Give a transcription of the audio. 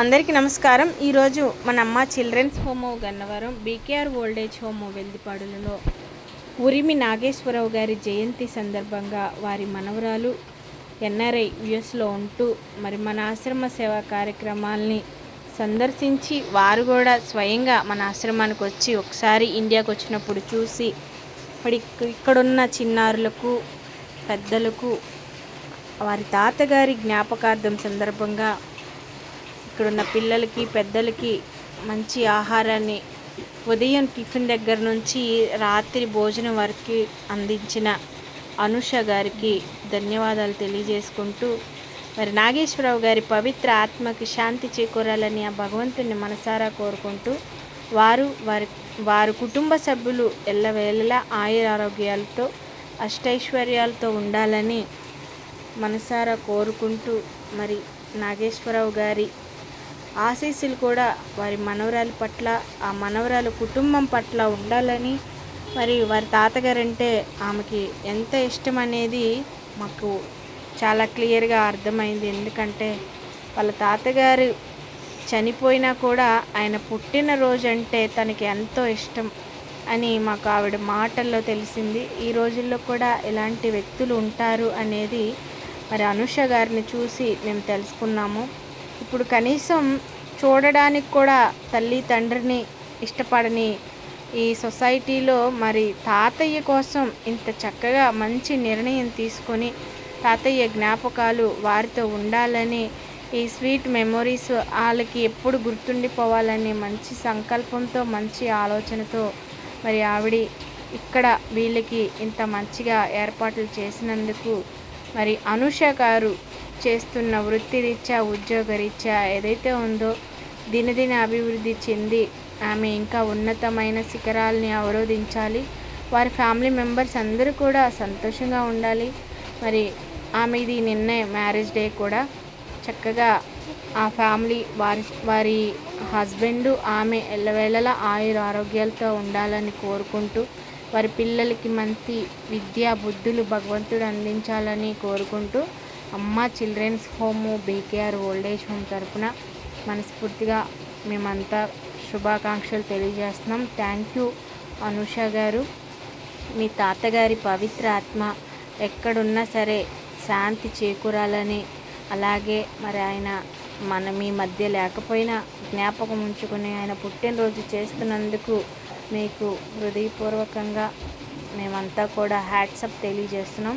అందరికీ నమస్కారం. ఈరోజు మన Amma children's home Gannavaram BKR old age home వెల్దిపాడులలో Urimi Nageswara Rao గారి జయంతి సందర్భంగా వారి మనవరాలు ఎన్ఆర్ఐ యుఎస్లో ఉంటూ మరి మన ఆశ్రమ సేవా కార్యక్రమాల్ని సందర్శించి వారు కూడా స్వయంగా మన ఆశ్రమానికి వచ్చి ఒకసారి ఇండియాకు వచ్చినప్పుడు చూసి మరి ఇక్కడున్న చిన్నారులకు పెద్దలకు వారి తాతగారి జ్ఞాపకార్థం సందర్భంగా ఇక్కడున్న పిల్లలకి పెద్దలకి మంచి ఆహారాన్ని ఉదయం టిఫిన్ దగ్గర నుంచి రాత్రి భోజనం వరకు అందించిన అనుష గారికి ధన్యవాదాలు తెలియజేసుకుంటూ మరి నాగేశ్వరరావు గారి పవిత్ర ఆత్మకి శాంతి చేకూరాలని ఆ భగవంతుని మనసారా కోరుకుంటూ వారు వారి వారు కుటుంబ సభ్యులు ఎల్లవేళలా ఆయుర ఆరోగ్యాలతో అష్టైశ్వర్యాలతో ఉండాలని మనసారా కోరుకుంటూ మరి నాగేశ్వరరావు గారి ఆశీస్సులు కూడా వారి మనవరాలి పట్ల ఆ మనవరాలు కుటుంబం పట్ల ఉండాలని మరి వారి తాతగారంటే ఆమెకి ఎంత ఇష్టం అనేది మాకు చాలా క్లియర్గా అర్థమైంది. ఎందుకంటే వాళ్ళ తాతగారు చనిపోయినా కూడా ఆయన పుట్టినరోజు అంటే తనకి ఎంతో ఇష్టం అని మాకు ఆవిడ మాటల్లో తెలిసింది. ఈ రోజుల్లో కూడా ఇలాంటి వ్యక్తులు ఉంటారు అనేది మరి అనుష గారిని చూసి మేము తెలుసుకున్నాము. ఇప్పుడు కనీసం చూడడానికి కూడా తల్లి తండ్రిని ఇష్టపడని ఈ సొసైటీలో మరి తాతయ్య కోసం ఇంత చక్కగా మంచి నిర్ణయం తీసుకొని తాతయ్య జ్ఞాపకాలు వారితో ఉండాలని ఈ స్వీట్ మెమొరీస్ వాళ్ళకి ఎప్పుడు గుర్తుండిపోవాలని మంచి సంకల్పంతో మంచి ఆలోచనతో మరి ఆవిడ ఇక్కడ వీళ్ళకి ఇంత మంచిగా ఏర్పాట్లు చేసినందుకు మరి అనుష గారు చేస్తున్న వృత్తిరీత్యా ఉద్యోగరీత్యా ఏదైతే ఉందో దినదిన అభివృద్ధి చెంది ఆమె ఇంకా ఉన్నతమైన శిఖరాల్ని అవరోధించాలి. వారి ఫ్యామిలీ మెంబర్స్ అందరూ కూడా సంతోషంగా ఉండాలి. మరి ఆమెది నిన్నే మ్యారేజ్ డే కూడా. చక్కగా ఆ ఫ్యామిలీ వారి వారి హస్బెండ్ ఆమె ఎల్లవేళలా ఆయుర ఆరోగ్యాలతో ఉండాలని కోరుకుంటూ వారి పిల్లలకి మంచి విద్యా బుద్ధులు భగవంతుడు అందించాలని కోరుకుంటూ Amma children's home BKR old age home తరపున మనస్ఫూర్తిగా మేమంతా శుభాకాంక్షలు తెలియజేస్తున్నాం. థ్యాంక్ యూ అనుష గారు. మీ తాతగారి పవిత్ర ఆత్మ ఎక్కడున్నా సరే శాంతి చేకూరాలని అలాగే మరి ఆయన మన మీ మధ్య లేకపోయినా జ్ఞాపకం ఉంచుకుని ఆయన పుట్టినరోజు చేస్తున్నందుకు మీకు హృదయపూర్వకంగా మేమంతా కూడా హ్యాట్సప్ తెలియజేస్తున్నాం.